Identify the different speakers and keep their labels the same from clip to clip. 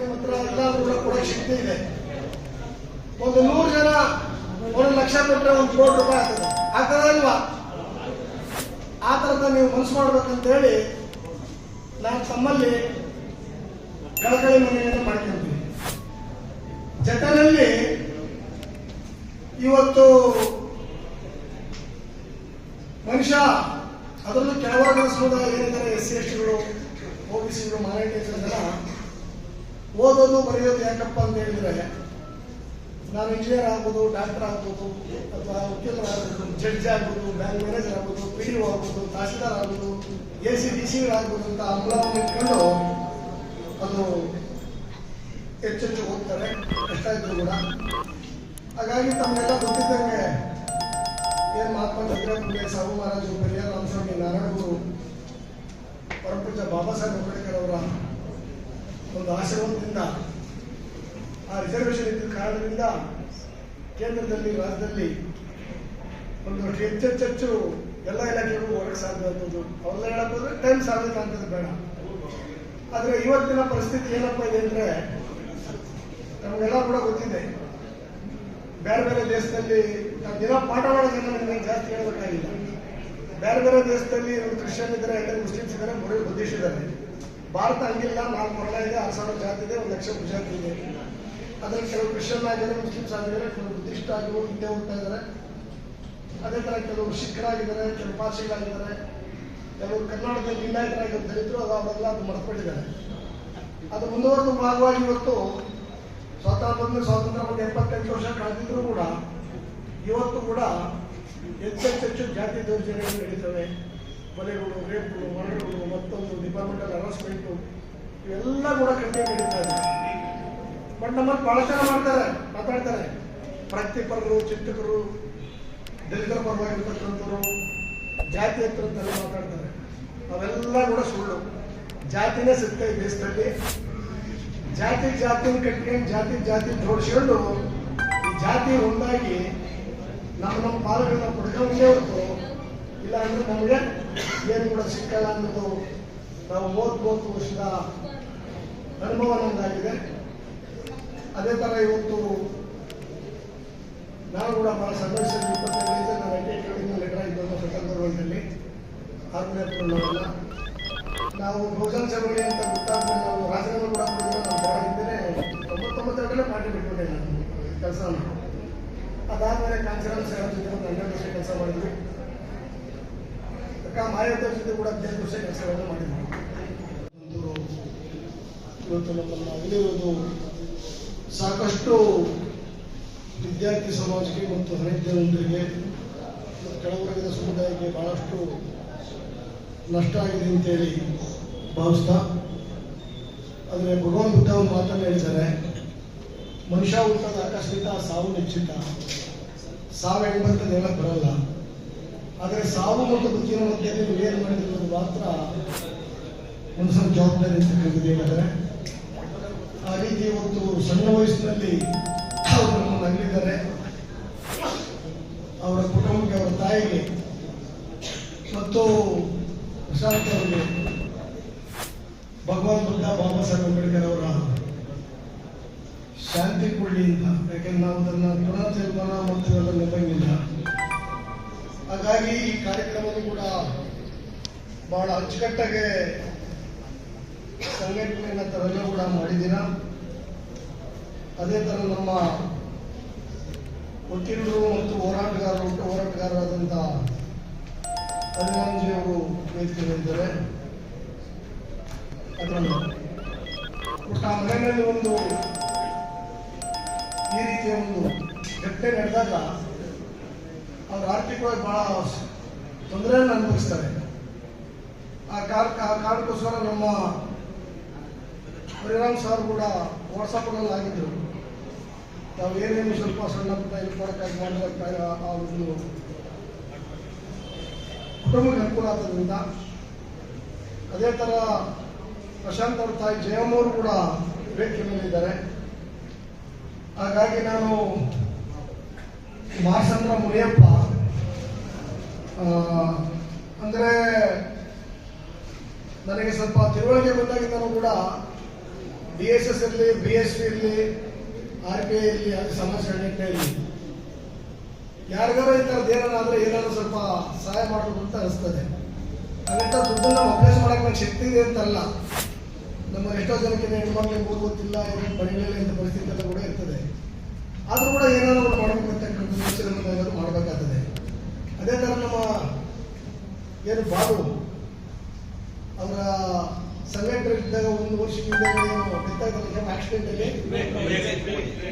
Speaker 1: ನಿಮ್ಮ ಹತ್ರ ಎಲ್ಲಾದ್ರೂ ಕೂಡ ಕೊಡೋಕೆ ಶಕ್ತಿ ಇದೆ. ಒಂದು ನೂರು ಜನ ಒಂದು ಲಕ್ಷ ಕೊಟ್ಟರೆ ಒಂದು ಕೋಟಿ ರೂಪಾಯಿ ಆಗ್ತದೆ. ಆಗ್ತದಲ್ವಾ ಆ ಥರದ ನೀವು ಮನಸ್ಸು ಮಾಡ್ಬೇಕಂತ ಹೇಳಿ ನಾನು ತಮ್ಮಲ್ಲಿ ಕಳಕಳಿ ಮನೆಯನ್ನು ಮಾಡ್ಕೊಂತೀನಿ ಜೊತೆಯಲ್ಲಿ ಇವತ್ತು ಮನುಷ್ಯ, ಅದರಲ್ಲೂ ಕೆಳವರ್ಗದ ಸಮುದಾಯ ಏನಿದ್ದಾರೆ, ಎಸ್ ಸಿ, ಎಸ್ ಟಿಗಳು ಒ ಬಿ ಸಿಗಳು ಮೈನಾರಿಟೀಸ್ಗಳೆಲ್ಲ ಓದೋದು, ಬರೆಯೋದು ಯಾಕಪ್ಪ ಅಂತ ಹೇಳಿದ್ರೆ ನಾನು ಇಂಜಿನಿಯರ್ ಆಗ್ಬೋದು ಡಾಕ್ಟರ್ ಆಗ್ಬೋದು, ಅಥವಾ ವಕೀಲರಾಗ್ಬೋದು ಜಡ್ಜ್ ಆಗ್ಬೋದು ಬ್ಯಾಂಕ್ ಮ್ಯಾನೇಜರ್ ಆಗ್ಬೋದು ಪಿ ಆಗ್ಬೋದು, ತಹಸೀಲ್ದಾರ್ ಆಗ್ಬೋದು ಎ ಸಿ ಡಿ ಸಿಗಳಾಗ್ಬೋದು ಅಂತ ಹಂಬಲವನ್ನು ಇಟ್ಕೊಂಡು ಅದು ಹೆಚ್ಚೆಚ್ಚು ಹೋಗ್ತಾರೆ ಕಷ್ಟ ಇದ್ರು ಕೂಡ. ಹಾಗಾಗಿ ತಮ್ಮೆಲ್ಲ ಗೊತ್ತಿದ್ದಂಗೆ ಏನ್ ಮಹಾತ್ಮ ಜ್ಯೋತಿರಾವ್ ಸಾಹು ಮಹಾರಾಜರು, ಪೆರಿಯಾರ್ ರಾಮಸ್ವಾಮಿ, ನಾರಾಯಣಗುರು ಪರಪ್ರಜ ಬಾಬಾ ಸಾಹೇಬ್ ಅಂಬೇಡ್ಕರ್ ಅವರ ಒಂದು ಆಶೀರ್ವಾದದಿಂದ ಆ ರಿಸರ್ವೇಶನ್ ಇದ್ದ ಕಾರಣದಿಂದ ಕೇಂದ್ರದಲ್ಲಿ, ರಾಜ್ಯದಲ್ಲಿ ಒಂದು ಹೆಚ್ಚೆಚ್ಚೆಚ್ಚು ಎಲ್ಲ ಇಲಾಖೆಗಳು ಹೊರಗೆ ಸಾಧ್ಯ ಆಗ್ಬೋದು. ಅವ್ರೆಲ್ಲ ಹೇಳಕ್ ಟೈಮ್ ಸಾಧ್ಯ ಅಂತದ್ದು ಬೇಡ. ಆದ್ರೆ ಇವತ್ತಿನ ಪರಿಸ್ಥಿತಿ ಏನಪ್ಪ ಇದೆ ಅಂದ್ರೆ ನಮಗೆಲ್ಲ ಕೂಡ ಗೊತ್ತಿದೆ. ಬೇರೆ ಬೇರೆ ದೇಶದಲ್ಲಿ ನಾವು ದಿನ ಪಾಠ ಮಾಡೋದನ್ನ ಜಾಸ್ತಿ ಹೇಳಬೇಕಾಗಿಲ್ಲ. ಬೇರೆ ಬೇರೆ ದೇಶದಲ್ಲಿ ಕ್ರಿಶ್ಚಿಯನ್ ಇದ್ದಾರೆ ಮುಸ್ಲಿಮ್ಸ್ ಇದ್ದಾರೆ ಬುದ್ಧಿಸ್ಟ್ ಇದ್ದಾರೆ. ಭಾರತ ಹಂಗಿಲ್ಲ, ನಾಲ್ಕು ಮರಣ ಇದೆ, ಆರು ಸಾವಿರ ಜಾತಿ ಇದೆ, ಒಂದು ಲಕ್ಷ ಗುಜರಾತಿ ಇದೆ. ಅದ್ರಲ್ಲಿ ಕೆಲವು ಕ್ರಿಶ್ಚಿಯನ್ ಆಗಿದ್ದಾರೆ, ಮುಸ್ಲಿಮ್ಸ್ ಆಗಿದ್ದಾರೆ, ಕೆಲವು ಬುದ್ಧಿಸ್ಟ್ ಆಗಿ ಹಿಂದೆ ಹೋಗ್ತಾ ಇದ್ದಾರೆ. ಅದೇ ತರ ಕೆಲವರು ಸಿಖ್ಖರಾಗಿದ್ದಾರೆ ಕೆಲವು ಪಾರ್ಸಿಗಳಾಗಿದ್ದಾರೆ ಕೆಲವರು ಕರ್ನಾಟಕದಲ್ಲಿ ಲಿಂಗಾಯತರಾಗಿರೋ ದಲಿತರು ಅದು ಅವರೆಲ್ಲ ಅದು ಮರೆತುಬಿಟ್ಟಿದ್ದಾರೆ ಅದು ಮುಂದುವರೆದ ಭಾಗವಾಗಿ ಇವತ್ತು ಸ್ವಾತಂತ್ರ್ಯ ಬಂದು ಸ್ವಾತಂತ್ರ್ಯ ಬಂದು ಎಪ್ಪತ್ತೆಂಟು ವರ್ಷ ಕಳೆದಿದ್ರು ಕೂಡ, ಇವತ್ತು ಕೂಡ ಹೆಚ್ಚೆಚ್ಚೆಚ್ಚು ಜಾತಿ ದೌರ್ಜನ್ಯಗಳು ನಡೀತವೆ. ಕೊಲೆಗಳು ರೇಪ್ಗಳು ಮರಣಗಳು ಮತ್ತೊಂದು ಡಿಪಾರ್ಟ್ಮೆಂಟಲ್ ಹರಾಸ್ಮೆಂಟು ಇವೆಲ್ಲ ಕೂಡ ಕಡಿಮೆ ನಡೀತಾ ಇದೆ. ಬಟ್ ನಮ್ಮಲ್ಲಿ ಜನ ಮಾಡ್ತಾರೆ, ಮಾತಾಡ್ತಾರೆ. ಪ್ರಗತಿಪರರು ಚಿಂತಕರು, ದಲಿತರ ಪರವಾಗಿರ್ತಕ್ಕಂಥವ್ರು, ಜಾತಿ ಹತ್ತಿರಂತೆಲ್ಲ ಮಾತಾಡ್ತಾರೆ. ಅವೆಲ್ಲ ಕೂಡ ಸುಳ್ಳು. ಜಾತಿನೇ ಸಿಗ್ತಾ ಈ ದೇಶದಲ್ಲಿ. ಜಾತಿ, ಜಾತಿನ ಕಟ್ಕೊಂಡು ಜಾತಿ ಜಾತಿ ಜೋಡಿಸ್ಕೊಂಡು ಈ ಜಾತಿ ಒಂದಾಗಿ ನಮ್ಮ ನಮ್ಮ ಪಾಲುಗಳನ್ನ ಪಡ್ಕೊಂಡೇ ಹೊರತು, ಇಲ್ಲ ಅಂದ್ರೆ ನಮಗೆ ಏನು ಕೂಡ ಸಿಕ್ಕಲ್ಲ ಅನ್ನೋದು ನಾವು ಮೂವತ್ಮೂವತ್ತು ವರ್ಷದ ಅನುಭವ ನಮ್ದಾಗಿದೆ ಅದೇ ಥರ ಇವತ್ತು ನಾನು ಕೂಡ ಬಹಳ ಸಂತೋಷದಲ್ಲಿ ಇಪ್ಪತ್ತೈದು ವಯಸ್ಸಲ್ಲಿ ನಾನು ಐ ಟಿ ಐ ಲೆಟರ್ ಆಗಿದ್ದು ಸಂದರ್ಭದಲ್ಲಿ ಏಪ್ರಿಲ್ ನಾವು ಬಹುಜನ ಚಳವಳಿ ಅಂತ ಗೊತ್ತಾದ ನಾವು ರಾಜೀನಾಮೆ ಕೂಡ ನಾವು ತೊಂಬತ್ತೊಂಬತ್ತೆರಡರಲ್ಲೇ ಪಾರ್ಟಿ ಬಿಟ್ಬಿಟ್ಟೆ ನಾನು. ಕೆಲಸ ಅದಾದ್ಮೇಲೆ ಕಾಂಚನ ಸೇವಾ ಜೊತೆ ಒಂದು ಹನ್ನೆರಡು ವರ್ಷ ಕೆಲಸ ಮಾಡಿದ್ವಿ ಕೂಡ ಒಂದು ಇವತ್ತು ಸಾಕಷ್ಟು ವಿದ್ಯಾರ್ಥಿ ಸಮಾಜಕ್ಕೆ ಮತ್ತು ಹರಿದ್ಯರಿಗೆ ಜನರಿಗೆ ಕೆಳವರ್ಗದ ಸಮುದಾಯಕ್ಕೆ ಬಹಳಷ್ಟು ನಷ್ಟ ಆಗಿದೆ ಅಂತೇಳಿ ಭಾವಿಸ್ತಾ, ಆದರೆ ಭಗವಾನ್ ಬುದ್ಧ ಒಂದು ಮಾತನ್ನು ಹೇಳಿದ್ದಾರೆ. ಮನುಷ್ಯ ಹುಟ್ಟದ ಆಕಸ್ಮಿಕ ಸಾವು ನಿಶ್ಚಿತ. ಸಾವು ಎಂಬಂಥದ್ದು ಬರಲ್ಲ. ಆದರೆ ಸಾವು ಮತ್ತು ಬದುಕಿನ ಮಧ್ಯೆ ಏನು ಮಾಡಿದ್ರು ಮಾತ್ರ ಮನುಷ್ಯನ ಜವಾಬ್ದಾರಿ ಇರ್ತಕ್ಕಂಥದ್ದು ಏನಾದರೆ ಆ ರೀತಿ ಇವತ್ತು ಸಣ್ಣ ವಯಸ್ಸಿನಲ್ಲಿ ಅವರನ್ನು ನಗಲಿದ್ದಾರೆ ಅವರ ಕುಟುಂಬಕ್ಕೆ ಅವರ ತಾಯಿಗೆ ಮತ್ತು ಪ್ರಶಾಂತ್ ಅವರಿಗೆ ಭಗವಾನ್ ಬುದ್ಧ, ಬಾಬಾ ಸಾಹೇಬ್ ಅಂಬೇಡ್ಕರ್ ಅವರ ಶಾಂತಿ ಕೊಡಲಿ ಅಂತ. ಯಾಕೆಂದ್ರೆ ನಾವು ಅದನ್ನ ತೀರ್ಮಾನ ಮತ್ತು ಅದನ್ನು ನಂಬಂಗಿಲ್ಲ ಹಾಗಾಗಿ ಈ ಕಾರ್ಯಕ್ರಮವನ್ನು ಕೂಡ ಬಹಳ ಅಚ್ಚುಕಟ್ಟಾಗೆ ಸಂಘಟನೆಯನ್ನ ತಾವೆಲ್ಲ ಕೂಡ ಮಾಡಿದ್ದೀರಾ. ಅದೇ ಥರ ನಮ್ಮ ವಕೀಲರು ಮತ್ತು ಹೋರಾಟಗಾರರು ಹೋರಾಟಗಾರರಾದಂಥ ಅವರು ವೇದಿಕೆಯಲ್ಲಿದ್ದಾರೆ ಅದರಲ್ಲಿ ಒಟ್ಟು ಆ ಮನೆಯಲ್ಲಿ ಒಂದು ಈ ರೀತಿಯ ಒಂದು ಘಟನೆ ನಡೆದಾಗ ಅವ್ರು ಆರ್ಥಿಕವಾಗಿ ಬಹಳ ತೊಂದರೆಯನ್ನು ಅನುಭವಿಸ್ತಾರೆ. ಆ ಕಾರ್, ಆ ಕಾರಣಕ್ಕೋಸ್ಕರ ನಮ್ಮ ಹರಿರಾಮ್ ಸರ್ ಕೂಡ ವಾಟ್ಸಪ್ನಲ್ಲಿ ಆಗಿದ್ದರು ನಾವು ಏನೇನು ಸ್ವಲ್ಪ ಸಣ್ಣ ಪುಟ್ಟ ಇದು ಮಾಡೋಕ್ಕಾಗಿ ಮಾಡಬೇಕಾಗ ಆ ಒಂದು ಕುಟುಂಬಕ್ಕೆ ಅನುಕೂಲ ಆಗೋದ್ರಿಂದ ಅದೇ ಥರ ಪ್ರಶಾಂತ್ ಅವ್ರ ತಾಯಿ ಜಯಮ್ಮವರು ಕೂಡ ಭೇಟಿ ಮೇಲಿದ್ದಾರೆ. ಹಾಗಾಗಿ ನಾನು ಮಾರ್ಸಂದ್ರ ಮುನಿಯಪ್ಪ ಅಂದರೆ ನನಗೆ ಸ್ವಲ್ಪ ತಿಳುವಳಿಕೆ ಬಂದಾಗಿಂದನೂ ಕೂಡ ಬಿ ಎಸ್ ಎಸ್ ಇರಲಿ ಬಿ ಎಸ್ ಪಿ ಇರಲಿ ಆರ್ ಪಿ ಐ ಇರಲಿ ಅದು ಸಮಾಜ ಸಂಘಟನೆ ಇರಲಿ ಯಾರಿಗಾರ ಈ ಥರದ್ದು ಏನಾದ್ರೆ ಏನಾದ್ರು ಸ್ವಲ್ಪ ಸಹಾಯ ಮಾಡಬೇಕು ಅಂತ ಅನಿಸ್ತದೆ. ಅದರಿಂದ ದುಡ್ಡನ್ನು ಅಭ್ಯಾಸ ಮಾಡೋಕೆ ನನಗೆ ಶಕ್ತಿ ಇದೆ ಅಂತಲ್ಲ. ನಮ್ಮ ಎಷ್ಟೋ ಜನಕ್ಕೆ ಹೆಣ್ಮಕ್ಳಿಗೆ ಊರು ಗೊತ್ತಿಲ್ಲ ಏನೋ ಬಳಿಗಳಿಲ್ಲ ಇಂಥ ಪರಿಸ್ಥಿತಿ ಎಲ್ಲ ಕೂಡ ಇರ್ತದೆ. ಆದರೂ ಕೂಡ ಏನಾದರೂ ಒಂದು ಮಾಡಬೇಕು ಅಂತಕ್ಕಂಥ ಯೋಚನೆ ಏನಾದ್ರು ಮಾಡಬೇಕಾಗ್ತದೆ. ಅದೇ ಥರ ನಮ್ಮ ಏನು ಬಾಬು ಅವರ ಇದ್ದಾಗ ಒಂದು ವರ್ಷದಿಂದ ಏನು ಆಕ್ಸಿಡೆಂಟಲ್ಲಿ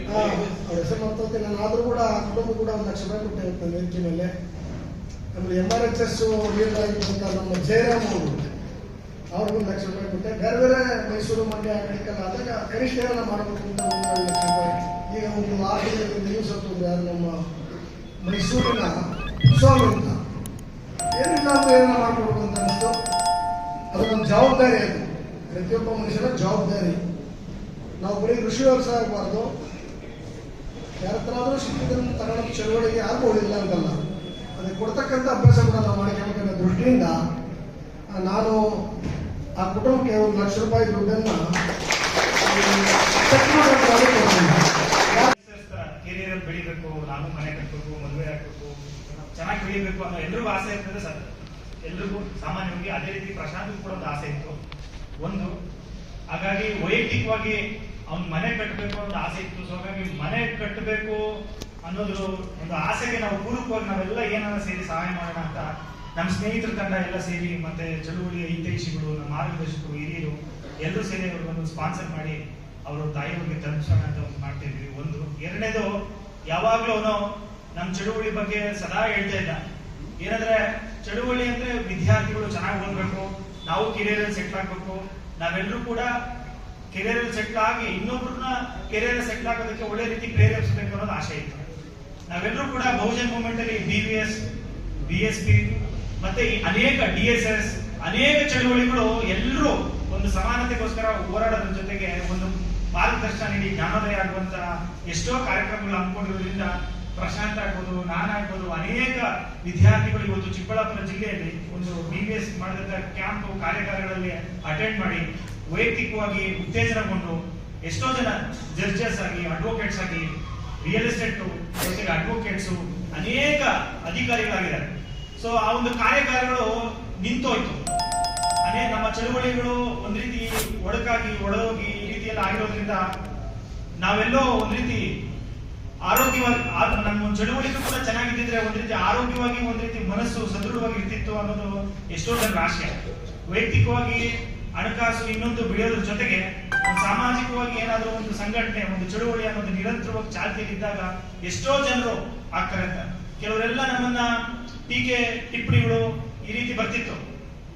Speaker 1: ಹಾ, ಅವ್ರ ಹೆಸರು ಮಾಡ್ತಾ ನಾನು ಆದರೂ ಕೂಡ ಆ ಕುಟುಂಬ ಕೂಡ ಒಂದು ಲಕ್ಷ ರೂಪಾಯಿ ಕೊಟ್ಟೆ ಇರ್ತಾನೆ ವೇದಿಕೆ ಮೇಲೆ ಆಮೇಲೆ ಎಂ ಆರ್ ಎಚ್ ಎಸ್ ಆಗಿದ್ದಂತ ನಮ್ಮ ಜಯರಾಮ್ ಅವರು ಅವ್ರಿಗೂ ಒಂದು ಲಕ್ಷ ರೂಪಾಯಿ ಕೊಟ್ಟೆ. ಬೇರೆ ಬೇರೆ ಮೈಸೂರು ಮಂಡ್ಯ ಕಡೆ ಆದಾಗ ಕನಿಷ್ಠ ಏನಾರ ಮಾಡಬೇಕು ಅಂತ ಒಂದು ಲಕ್ಷ ರೂಪಾಯಿ. ಈಗ ಒಂದು ಆರು ನೀವು ಸತ್ತು ಯಾರು ನಮ್ಮ ಮೈಸೂರಿನ ಸ್ವಾಮಿ ಅಂತ ಏನಿಲ್ಲ ಏನು ಏನೋ ಅಂತ ಅನಿಸ್ತು. ಅದು ನಮ್ಮ ಜವಾಬ್ದಾರಿ ಅದು. ಪ್ರತಿಯೊಬ್ಬ ಮನುಷ್ಯನ ಜವಾಬ್ದಾರಿ. ನಾವು ಬರೀ ಕೃಷಿ ವ್ಯವಸಾಯ ಆಗಬಾರ್ದು ಯಾರ ಹತ್ರ ಆದರೂ ಶಿಕ್ಷಕರನ್ನು ತಗೊಳ್ಳೋಕೆ ಚಳವಳಿಗೆ ಆಗ್ಬೋದಿಲ್ಲ ಅಂತಲ್ಲ. ಅದಕ್ಕೆ ಕೊಡ್ತಕ್ಕಂಥ ಅಭ್ಯಾಸ ಕೂಡ ನಾವು ಮಾಡ್ಕೊಬೇಕನ್ನೋ ದೃಷ್ಟಿಯಿಂದ ನಾನು ಆ ಕುಟುಂಬಕ್ಕೆ ಒಂದು ಲಕ್ಷ ರೂಪಾಯಿ ದುಡ್ಡನ್ನು ಚೆಕ್ ಮಾಡೋದು
Speaker 2: ಕೆರಿಯರ್ ಬೆಳಿಬೇಕು, ನಾನು ಮನೆ ಕಟ್ಟಬೇಕು ಮದುವೆ ಆಗ್ಬೇಕು ಚೆನ್ನಾಗಿ ಬೆಳಿಬೇಕು ಅನ್ನೋ ಎಲ್ರಿಗೂ ಆಸೆ ಇರ್ತದೆ ಸರ್. ಎಲ್ರಿಗೂ ಸಾಮಾನ್ಯವಾಗಿ ಅದೇ ರೀತಿ ಪ್ರಶಾಂತ್ ಕೂಡ ಒಂದು ಆಸೆ ಇತ್ತು. ಒಂದು, ಹಾಗಾಗಿ ವೈಯಕ್ತಿಕವಾಗಿ ಅವ್ನ ಮನೆ ಕಟ್ಟಬೇಕು ಅನ್ನೋ ಆಸೆ ಇತ್ತು. ಸೊ ಹಾಗಾಗಿ ಮನೆ ಕಟ್ಟಬೇಕು ಅನ್ನೋದು ಒಂದು ಆಸೆಗೆ ನಾವು ಪೂರಕವಾಗಿ ನಾವೆಲ್ಲ ಏನಾರ ಸೇರಿ ಸಹಾಯ ಮಾಡೋಣ ಅಂತ ನಮ್ಮ ಸ್ನೇಹಿತರ ತಂಡ ಎಲ್ಲ ಸೇರಿ, ಮತ್ತೆ ಚಳುವಳಿಯ ಹಿತೈಷಿಗಳು, ನಮ್ಮ ಮಾರ್ಗದರ್ಶಕರು, ಹಿರಿಯರು ಎಲ್ಲರೂ ಸೇರಿ ಅವ್ರಿಗೊಂದು ಸ್ಪಾನ್ಸರ್ ಮಾಡಿ ಅವರು ತಾಯಿಯವ್ರಿಗೆ ತಲುಪಿಸೋಣ ಅಂತ ಒಂದು ಒಂದು, ಎರಡನೇದು, ಯಾವಾಗ್ಲೂ ಅವನು ನಮ್ಮ ಚಳುವಳಿ ಬಗ್ಗೆ ಸದಾ ಹೇಳ್ತಾ ಇದ್ದ. ಏನಂದ್ರೆ, ಚಳುವಳಿ ಅಂದ್ರೆ ವಿದ್ಯಾರ್ಥಿಗಳು ಚೆನ್ನಾಗಿ ಓದ್ಬೇಕು, ನಾವು ಕೆರಿಯರ್ ಸೆಟ್ಲ್ ಆಗ್ಬೇಕು. ನಾವೆಲ್ಲರೂ ಕೂಡ ಕೆರಿಯರ್ ಸೆಟ್ಲ್ ಆಗಿ ಇನ್ನೊಬ್ರನ್ನ ಕೆರಿಯರ್ ಸೆಟ್ಲ್ ಆಗೋದಕ್ಕೆ ಒಳ್ಳೆ ರೀತಿ ಪ್ರೇರೇಪಿಸಬೇಕು ಅನ್ನೋದು ಆಸೆ ಇತ್ತು. ನಾವೆಲ್ಲರೂ ಕೂಡ ಬಹುಜನ್ ಮೂವ್ಮೆಂಟ್ ಅಲ್ಲಿ B V S B S P ಮತ್ತೆ ಈ ಅನೇಕ ಡಿ ಎಸ್ ಎಸ್ ಅನೇಕ ಚಳುವಳಿಗಳು ಎಲ್ಲರೂ ಒಂದು ಸಮಾನತೆಗೋಸ್ಕರ ಹೋರಾಡೋದ್ರ ಜೊತೆಗೆ ಒಂದು ಮಾರ್ಗದರ್ಶನ ನೀಡಿ ಜ್ಞಾನೋದಯ ಆಗುವಂತಹ ಎಷ್ಟೋ ಕಾರ್ಯಕ್ರಮಗಳು ಹಮ್ಮಿಕೊಂಡಿರೋದ್ರಿಂದ ಪ್ರಶಾಂತ್ ಆಗ್ಬೋದು ನಾನಾಗ್ಬೋದು ಅನೇಕ ವಿದ್ಯಾರ್ಥಿಗಳು ಇವತ್ತು ಚಿಕ್ಕಬಳ್ಳಾಪುರ ಜಿಲ್ಲೆಯಲ್ಲಿ ಒಂದು ಬಿ ಬಿ ಎಸ್ ಮಾಡಿದಂತಹ ಕ್ಯಾಂಪ್ ಕಾರ್ಯಾಗಾರಗಳಲ್ಲಿ ಅಟೆಂಡ್ ಮಾಡಿ ವೈಯಕ್ತಿಕವಾಗಿ ಉತ್ತೇಜನಗೊಂಡು ಎಷ್ಟೋ ಜನ ಜಡ್ಜಸ್ ಆಗಿ ಅಡ್ವೊಕೇಟ್ಸ್ ಆಗಿ ರಿಯಲ್ ಎಸ್ಟೇಟ್ ಜೊತೆಗೆ ಅಡ್ವೊಕೇಟ್ಸ್ ಅನೇಕ ಅಧಿಕಾರಿಗಳಾಗಿದ್ದಾರೆ. ಸೊ ಆ ಒಂದು ಕಾರ್ಯಾಗಾರಗಳು ನಿಂತೋಯ್ತು. ಅನೇಕ ನಮ್ಮ ಚಳುವಳಿಗಳು ಒಂದ್ ರೀತಿ ಒಡಕಾಗಿ ಒಡಗೋಗಿ ಈ ರೀತಿಯಲ್ಲಿ ಆಗಿರೋದ್ರಿಂದ ನಾವೆಲ್ಲೋ ಒಂದ್ ರೀತಿ ಆರೋಗ್ಯವಾಗಿ ನಮ್ಮ ಚಳುವಳಿಗೂ ಕೂಡ ಚೆನ್ನಾಗಿದ್ದಿದ್ರೆ ಒಂದ್ ರೀತಿ ಆರೋಗ್ಯವಾಗಿ ಒಂದ್ ರೀತಿ ಮನಸ್ಸು ಸದೃಢವಾಗಿ ಇರ್ತಿತ್ತು ಅನ್ನೋದು ಎಷ್ಟೋ ಜನ ಆಶೆ ವೈಯಕ್ತಿಕವಾಗಿ ಹಣಕಾಸು ಇನ್ನೊಂದು ಬೆಳೆಯೋದ್ರ ಜೊತೆಗೆ ಒಂದು ಸಾಮಾಜಿಕವಾಗಿ ಏನಾದ್ರೂ ಒಂದು ಸಂಘಟನೆ, ಒಂದು ಚಳುವಳಿ ಅನ್ನೋದು ನಿರಂತರವಾಗಿ ಚಾಲ್ತಿಯಲ್ಲಿದ್ದಾಗ ಎಷ್ಟೋ ಜನರು ಆಗ್ತಾರೆ ಅಂತ. ಕೆಲವರೆಲ್ಲ ನಮ್ಮನ್ನ ಟೀಕೆ ಟಿಪ್ಪಣಿಗಳು ಈ ರೀತಿ ಬರ್ತಿತ್ತು.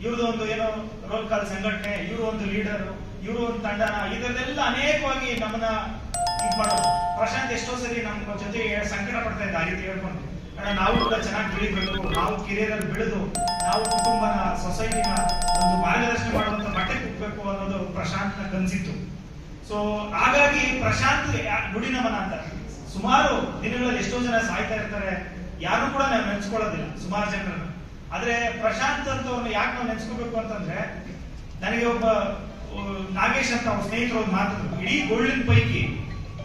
Speaker 2: ಇವ್ರದ್ದು ಒಂದು ಏನೋ ರೋಲ್ ಕಾಲ್ ಸಂಘಟನೆ, ಇವರು ಒಂದು ಲೀಡರ್ ಇವರು ಒಂದು ತಂಡನ ಇದರಲ್ಲೆಲ್ಲ ಅನೇಕವಾಗಿ ನಮ್ಮನ್ನ ಇದ್ ಮಾಡೋದು. ಪ್ರಶಾಂತ್ ಎಷ್ಟೋ ಸರಿ ನಮ್ಮ ಜೊತೆ ಸಂಕಟ ಪಡ್ತಾ ಇದ್ದ ಆ ರೀತಿ ಹೇಳ್ಕೊಂಡು. ಅಣ್ಣ, ನಾವು ಕೂಡ ಚೆನ್ನಾಗಿ ಬೆಳಿಬೇಕು ನಾವು ಕಿರಿಯರಲ್ಲಿ ಬೆಳೆದು, ನಾವು ಕುಟುಂಬನ, ಸೊಸೈಟಿನ ಒಂದು ಮಾರ್ಗದರ್ಶನ ಮಾಡುವಂತ ಮಟ್ಟಕ್ಕೆ ಹೋಗ್ಬೇಕು ಅನ್ನೋದು ಪ್ರಶಾಂತ್ನ ಕನ್ಸಿತ್ತು. ಸೊ ಹಾಗಾಗಿ ಪ್ರಶಾಂತ್ ಯಾ- ನುಡಿ ನಮನ ಅಂತ. ಸುಮಾರು ದಿನಗಳಲ್ಲಿ ಎಷ್ಟೋ ಜನ ಸಾಯ್ತಾ ಇರ್ತಾರೆ. ಯಾರು ಕೂಡ ನಾವು ನೆನ್ಸ್ಕೊಳ್ಳೋದಿಲ್ಲ, ಸುಮಾರು ಜನರನ್ನು. ಆದ್ರೆ ಪ್ರಶಾಂತ್ ಅಂತವ್ರನ್ನ ಯಾಕೆ ನಾವು ನೆನ್ಸ್ಕೋಬೇಕು ಅಂತಂದ್ರೆ, ನನಗೆ ಒಬ್ಬ ನಾಗೇಶ್ ಅಂತ ಅವ್ರ ಸ್ನೇಹಿತರು ಒಂದು ಮಾತು ಇಡೀ ಗೋಲ್ಡಿನ ಪೈಕಿ,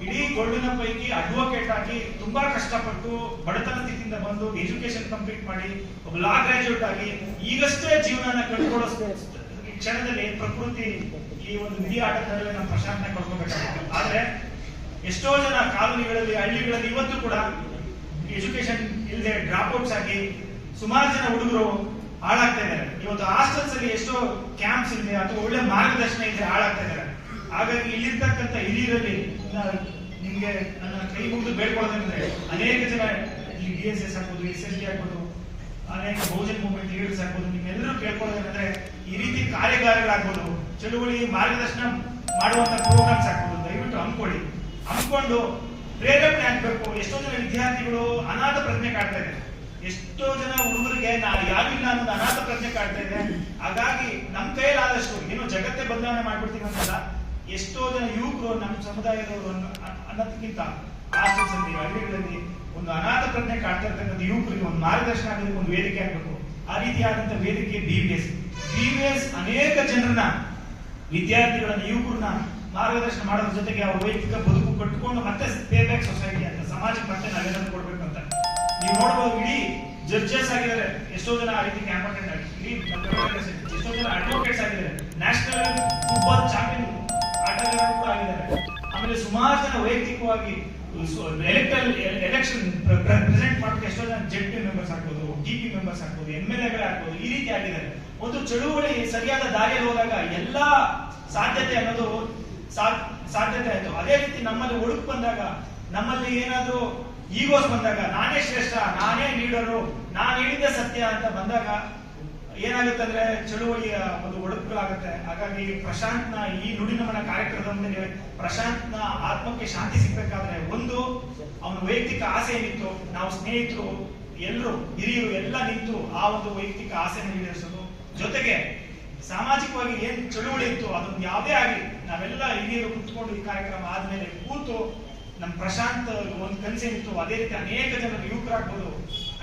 Speaker 2: ಇಡೀ ಗೋಲ್ಡಿನ ಪೈಕಿ ಅಡ್ವೊಕೇಟ್ ಆಗಿ ತುಂಬಾ ಕಷ್ಟಪಟ್ಟು ಬಡತನ ಸ್ಥಿತಿಯಿಂದ ಬಂದು ಎಜುಕೇಶನ್ ಕಂಪ್ಲೀಟ್ ಮಾಡಿ ಒಬ್ಬ ಲಾ ಗ್ರಾಜುಯೇಟ್ ಆಗಿ ಈಗಷ್ಟೇ ಜೀವನನ ಕಳ್ಕೊಳ್ಳೋ ಈ ಕ್ಷಣದಲ್ಲಿ ಪ್ರಕೃತಿ ಈ ಒಂದು ವಿಧಿ ಆಟದಲ್ಲಿ ನಮ್ಮ ಪ್ರಶಾಂತನ ಕಳ್ಕೊಬೇಕಾಗುತ್ತೆ. ಆದ್ರೆ ಎಷ್ಟೋ ಜನ ಕಾಲೋನಿಗಳಲ್ಲಿ, ಹಳ್ಳಿಗಳಲ್ಲಿ ಇವತ್ತು ಕೂಡ ಎಜುಕೇಶನ್ ಇಲ್ಲದೆ ಡ್ರಾಪ್ ಔಟ್ಸ್ ಆಗಿ ಸುಮಾರು ಜನ ಹುಡುಗರು ಹಾಳಾಗ್ತಾ ಇದ್ದಾರೆ. ಇವತ್ತು ಹಾಸ್ಟೆಲ್ಸ್ ಅಲ್ಲಿ ಎಷ್ಟೋ ಕ್ಯಾಂಪ್ಸ್ ಇದೆ, ಅಥವಾ ಒಳ್ಳೆ ಮಾರ್ಗದರ್ಶನ ಇದೆ ಹಾಳಾಗ್ತಾ ಇದ್ದಾರೆ. ಹಾಗಾಗಿ ಇಲ್ಲಿರ್ತಕ್ಕಂಥ ಹಿರಿಯರಲ್ಲಿ ನಿಮ್ಗೆ ನನ್ನ ಕೈ ಮುಗಿದು ಬೇಡ್ಕೊಳ್ಳೋದಂದ್ರೆ ಅನೇಕ ಜನ ಇಲ್ಲಿ ಡಿ ಎಸ್ ಎಸ್ ಆಗ್ಬೋದು ಎಸ್ ಎಸ್ ಡಿ ಆಗ್ಬೋದು, ಅನೇಕ ಬಹುಜನ್ ಮೂವ್ಮೆಂಟ್ ಲೀಡರ್ಸ್ ಆಗ್ಬೋದು, ನಿಮ್ಮೆಲ್ಲರೂ ಕೇಳ್ಕೊಳ್ಳೋದಂದ್ರೆ ಈ ರೀತಿ ಕಾರ್ಯಾಗಾರಗಳಾಗ್ಬೋದು ಚಳುವಳಿ ಮಾರ್ಗದರ್ಶನ ಮಾಡುವಂತ ಪ್ರೋಗ್ರಾಮ್ಸ್ ಆಗ್ಬೋದು. ದಯವಿಟ್ಟು ಹಮ್ಕೊಳ್ಳಿ ಹಮ್ಕೊಂಡು ಪ್ರೇರಣೆ ಆಗ್ಬೇಕು. ಎಷ್ಟೊಂದು ವಿದ್ಯಾರ್ಥಿಗಳು ಅನಾಥ ಪ್ರಜ್ಞೆ ಕಾಡ್ತಾ ಇದೆ ಎಷ್ಟೋ ಜನ ಹುಡುಗರಿಗೆ ನಾವು ಯಾರಿಲ್ಲ ಅನ್ನೋದು ಅನಾಥ ಪ್ರಜ್ಞೆ ಕಾಡ್ತಾ ಇದೆ. ಹಾಗಾಗಿ ನಮ್ಮ ಕೈಲಾದಷ್ಟು ಏನೋ ಜಗತ್ತೇ ಬದಲಾವಣೆ ಮಾಡ್ಬಿಡ್ತೀವಿ ಅಂತಲ್ಲ ಎಷ್ಟೋ ಜನ ಯುವಕರು ನಮ್ಮ ಸಮುದಾಯದವರು ಅನ್ನೋದಕ್ಕಿಂತ ಹಾಸ್ಟೆಲ್ಸ್ ಹಳ್ಳಿಗಳಲ್ಲಿ ಒಂದು ಅನಾಥ ಪ್ರಜ್ಞೆ ಕಾಡ್ತಾ ಇರ್ತಕ್ಕಂಥ ಯುವಕರಿಗೆ ಒಂದು ಮಾರ್ಗದರ್ಶನ ಆಗೋದಕ್ಕೆ ಒಂದು ವೇದಿಕೆ ಆಗಬೇಕು. ಆ ರೀತಿಯಾದಂತ ವೇದಿಕೆ ಬಿ ಬಿ ಎಸ್ ಬಿ ಅನೇಕ ಜನರನ್ನ, ವಿದ್ಯಾರ್ಥಿಗಳನ್ನ, ಯುವಕರನ್ನ ಮಾರ್ಗದರ್ಶನ ಮಾಡೋದ್ರ ಜೊತೆಗೆ ಅವ್ರ ವೈಯಕ್ತಿಕ ಬದುಕು ಕಟ್ಟಿಕೊಂಡು ಮತ್ತೆ ಪೇ ಸೊಸೈಟಿ ಅಂತ, ಸಮಾಜಕ್ಕೆ ಮತ್ತೆ ನಾವೇನಾದ್ರು ಕೊಡ್ಬೇಕು. ನೀವು ನೋಡಬಹುದು ಇಡೀ ಜಡ್ಜಸ್ ಆಗಿದ್ದಾರೆ. ಎಷ್ಟೋ ಜನ ಆ ರೀತಿ ಆಗಿ ಇಡೀ ನಮ್ಮ ಕರ್ನಾಟಕ ಎಷ್ಟೋ ಜನ ಅಡ್ವೊಕೇಟ್ಸ್ ಆಗಿದ್ದಾರೆ. ನ್ಯಾಷನಲ್ ಫುಟ್ಬಾಲ್ ಚಾಂಪಿಯನ್ ಆಟಗಾರರು ಕೂಡ ಆಗಿದ್ದಾರೆ. ಆಮೇಲೆ ಸುಮಾರು ಜನ ವೈಯಕ್ತಿಕವಾಗಿ ಎಲೆಕ್ಟಲ್ ಎಲೆಕ್ಷನ್ ಪ್ರೆಸೆಂಟ್ ಮಾಡೋಕೆ ಎಷ್ಟೋ ಜನ ಜೆಡ್ ಪಿ ಮೆಂಬರ್ಸ್ ಆಗ್ಬೋದು ಡಿ ಪಿ ಮೆಂಬರ್ಸ್ ಆಗ್ಬೋದು ಎಂ ಎಲ್ ಎಗಳೇ ಆಗ್ಬೋದು, ಈ ರೀತಿ ಆಗಿದ್ದಾರೆ. ಒಂದು ಚಳುವಳಿ ಸರಿಯಾದ ದಾರಿಯಲ್ಲಿ ಹೋದಾಗ ಎಲ್ಲಾ ಸಾಧ್ಯತೆ ಅನ್ನೋದು ಸಾಧ್ಯತೆ ಆಯ್ತು. ಅದೇ ರೀತಿ ನಮ್ಮಲ್ಲಿ ಒಳಕ್ ಬಂದಾಗ ನಮ್ಮಲ್ಲಿ ಏನಾದ್ರೂ ಈಗೋಸ್ ಬಂದಾಗ, ನಾನೇ ಶ್ರೇಷ್ಠ, ನಾನೇ ಲೀಡರು, ನಾನು ಹೇಳಿದ್ದೆ ಸತ್ಯ ಅಂತ ಬಂದಾಗ ಏನಾಗುತ್ತೆ ಅಂದ್ರೆ ಚಳುವಳಿಯ ಒಂದು ಒಡುಕುಗಳಾಗುತ್ತೆ ಹಾಗಾಗಿ ಪ್ರಶಾಂತ್ನ ಈ ನುಡಿನಮನ ಕಾರ್ಯಕ್ರಮದಲ್ಲಿ ಪ್ರಶಾಂತ್ನ ಆತ್ಮಕ್ಕೆ ಶಾಂತಿ ಸಿಗ್ಬೇಕಾದ್ರೆ ಒಂದು, ಅವನ ವೈಯಕ್ತಿಕ ಆಸೆ ಏನಿತ್ತು, ನಾವು ಸ್ನೇಹಿತರು, ಎಲ್ಲರೂ, ಹಿರಿಯರು ಎಲ್ಲ ನಿಂತು ಆ ಒಂದು ವೈಯಕ್ತಿಕ ಆಸೆಯನ್ನು ಈಡೇರಿಸೋದು. ಜೊತೆಗೆ ಸಾಮಾಜಿಕವಾಗಿ ಏನ್ ಚಳುವಳಿ ಇತ್ತು, ಅದೊಂದು ಯಾವುದೇ ಆಗಲಿ, ನಾವೆಲ್ಲ ಹಿರಿಯರು ಕುತ್ಕೊಂಡು ಈ ಕಾರ್ಯಕ್ರಮ ಆದ್ಮೇಲೆ ಕೂತು ನಮ್ ಪ್ರಶಾಂತ್ ಒಂದು ಕನಸೇನಿತ್ತು, ಅದೇ ರೀತಿ ಅನೇಕ ಜನರು ಯುವಕರಾಗ್ಬೋದು,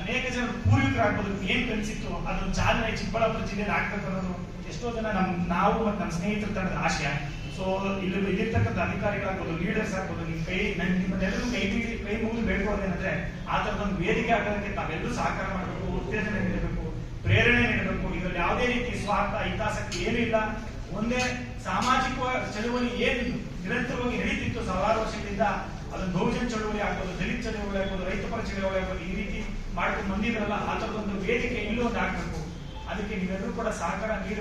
Speaker 2: ಅನೇಕ ಜನರು ಪೂರ್ವಿಕರಾಗ್ಬೋದು, ಏನ್ ಕನಸಿತ್ತು ಅದು ಚಾಲನೆ ಚಿಕ್ಕಬಳ್ಳಾಪುರ ಜಿಲ್ಲೆಯಲ್ಲಿ ಆಗ್ಬೇಕು ಅನ್ನೋದು ಎಷ್ಟೋ ಜನ ನಮ್ ನಾವು ಮತ್ತು ನಮ್ಮ ಸ್ನೇಹಿತರ ತಂಡದ ಆಶಯ. ಸೊ ಇಲ್ಲಿ ಇಲ್ಲಿರ್ತಕ್ಕಂಥ ಅಧಿಕಾರಿಗಳಾಗ್ಬೋದು ಲೀಡರ್ಸ್ ಆಗ್ಬೋದು ನಿಮ್ ಕೈ, ನನ್ ನಿಮ್ಮೆಲ್ಲರೂ ಕೈ ಕೈ ಮುಗಿದು ಬೇಡ್ಕೊಳ್ಳೋದೇನಂದ್ರೆ, ಆ ತರದೊಂದು ವೇದಿಕೆ ಆಗೋದಕ್ಕೆ ನಾವೆಲ್ಲರೂ ಸಹಕಾರ ಮಾಡಬೇಕು, ಉತ್ತೇಜನ ನೀಡಬೇಕು, ಪ್ರೇರಣೆ ನೀಡಬೇಕು. ಇದರಲ್ಲಿ ಯಾವುದೇ ರೀತಿ ಸ್ವಾರ್ಥ, ಹಿತಾಸಕ್ತಿ ಏನಿಲ್ಲ ಒಂದೇ ಸಾಮಾಜಿಕ ಚಳುವಳಿ ಏನು ನಿರಂತರವಾಗಿ ನಡೀತಿತ್ತು ಸಾವಿರಾರು ವರ್ಷಗಳಿಂದ. ಅದೊಂದು ಬಹುಜನ ಚಳುವಳಿ ಆಗ್ಬೋದು, ದಲಿತ ಚಳುವಳಿ ಆಗ್ಬೋದು, ರೈತ ಪರ ಚಳುವಳಿ ಆಗ್ಬೋದು, ಈ ರೀತಿ ಮಾಡ್ಕೊಂಡು ಬಂದಿದ್ರಲ್ಲ ಆ ವೇದಿಕೆ ಇಲ್ಲೂ ಒಂದು ಆಗ್ಬೇಕು. ಅದಕ್ಕೆ ನೀವೆಲ್ಲರೂ ಕೂಡ ಸಹಕಾರ ನೀಡಿ.